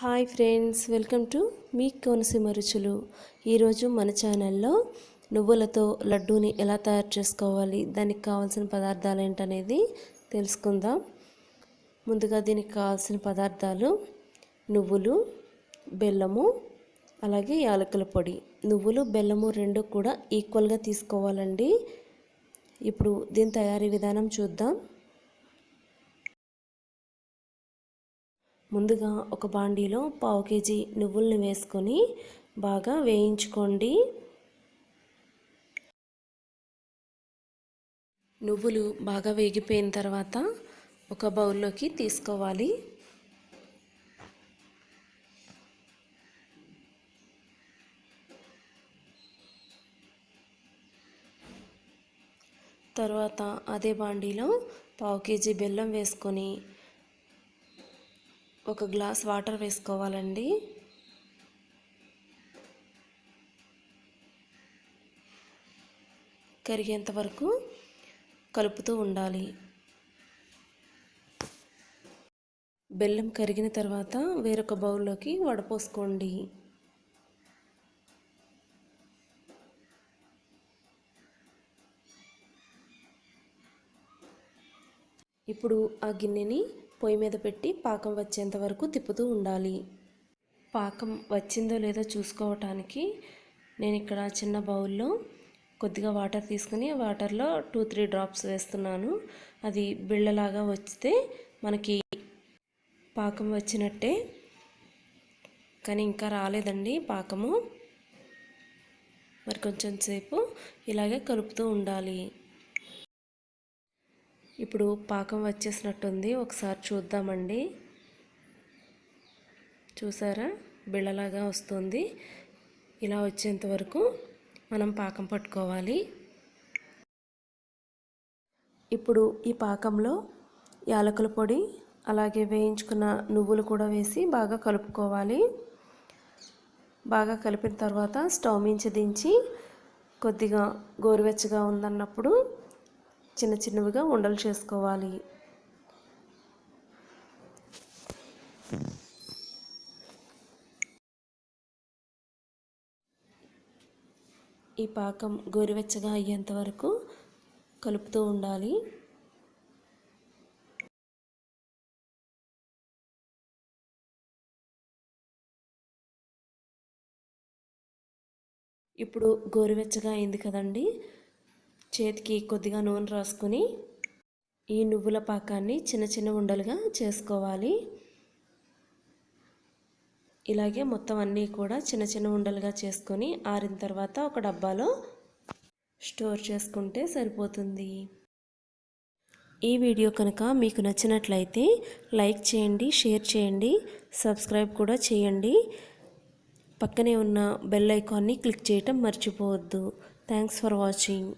Hi friends welcome to మీ కోనసీమ రుచులు. ఈరోజు మన ఛానల్లో నువ్వులతో లడ్డూని ఎలా తయారు చేసుకోవాలి దానికి కావాల్సిన పదార్థాలు ఏంటనేది తెలుసుకుందాం. ముందుగా దీనికి కావాల్సిన పదార్థాలు నువ్వులు బెల్లము అలాగే యాలకుల పొడి. నువ్వులు బెల్లము రెండు కూడా ఈక్వల్గా తీసుకోవాలండి. ఇప్పుడు దీని తయారీ విధానం చూద్దాం. ముందుగా ఒక బాండీలో పావు కేజీ నువ్వుల్ని వేసుకొని బాగా వేయించుకోండి. నువ్వులు బాగా వేగిపోయిన తర్వాత ఒక బౌల్లోకి తీసుకోవాలి. తర్వాత అదే బాండీలో పావు కేజీ బెల్లం వేసుకొని ఒక గ్లాస్ వాటర్ వేసుకోవాలండి. కరిగేంత వరకు కలుపుతూ ఉండాలి. బెల్లం కరిగిన తర్వాత వేరొక బౌల్లోకి వడపోసుకోండి. ఇప్పుడు ఆ గిన్నెని పొయ్యి మీద పెట్టి పాకం వచ్చేంత వరకు తిప్పుతూ ఉండాలి. పాకం వచ్చిందో లేదో చూసుకోవటానికి నేను ఇక్కడ చిన్న బౌల్లో కొద్దిగా వాటర్ తీసుకుని వాటర్లో టూ త్రీ డ్రాప్స్ వేస్తున్నాను. అది బిళ్ళలాగా వస్తే మనకి పాకం వచ్చినట్టే. కానీ ఇంకా రాలేదండి పాకము. మరి కొంచెం సేపు ఇలాగే కలుపుతూ ఉండాలి. ఇప్పుడు పాకం వచ్చేసినట్టుంది. ఒకసారి చూద్దామండి. చూసారా? బిళ్ళలాగా వస్తుంది. ఇలా వచ్చేంత వరకు మనం పాకం పట్టుకోవాలి. ఇప్పుడు ఈ పాకంలో యాలకుల పొడి అలాగే వేయించుకున్న నువ్వులు కూడా వేసి బాగా కలుపుకోవాలి. బాగా కలిపిన తర్వాత స్టవ్ మించి దించి కొద్దిగా గోరువెచ్చగా ఉందన్నప్పుడు చిన్న చిన్నవిగా ఉండలు చేసుకోవాలి. ఈ పాకం గోరువెచ్చగా అయ్యేంత వరకు కలుపుతూ ఉండాలి. ఇప్పుడు గోరువెచ్చగా అయింది కదండి. చేతికి కొద్దిగా నూనె రాసుకొని ఈ నువ్వుల పాకాన్ని చిన్న చిన్న ఉండలుగా చేసుకోవాలి. ఇలాగే మొత్తం అన్నీ కూడా చిన్న చిన్న ఉండలుగా చేసుకొని ఆరిన తర్వాత ఒక డబ్బాలో స్టోర్ చేసుకుంటే సరిపోతుంది. ఈ వీడియో కనుక మీకు నచ్చినట్లయితే లైక్ చేయండి షేర్ చేయండి సబ్స్క్రైబ్ కూడా చేయండి. పక్కనే ఉన్న బెల్ ఐకాన్ని క్లిక్ చేయటం మర్చిపోవద్దు. Thanks for watching.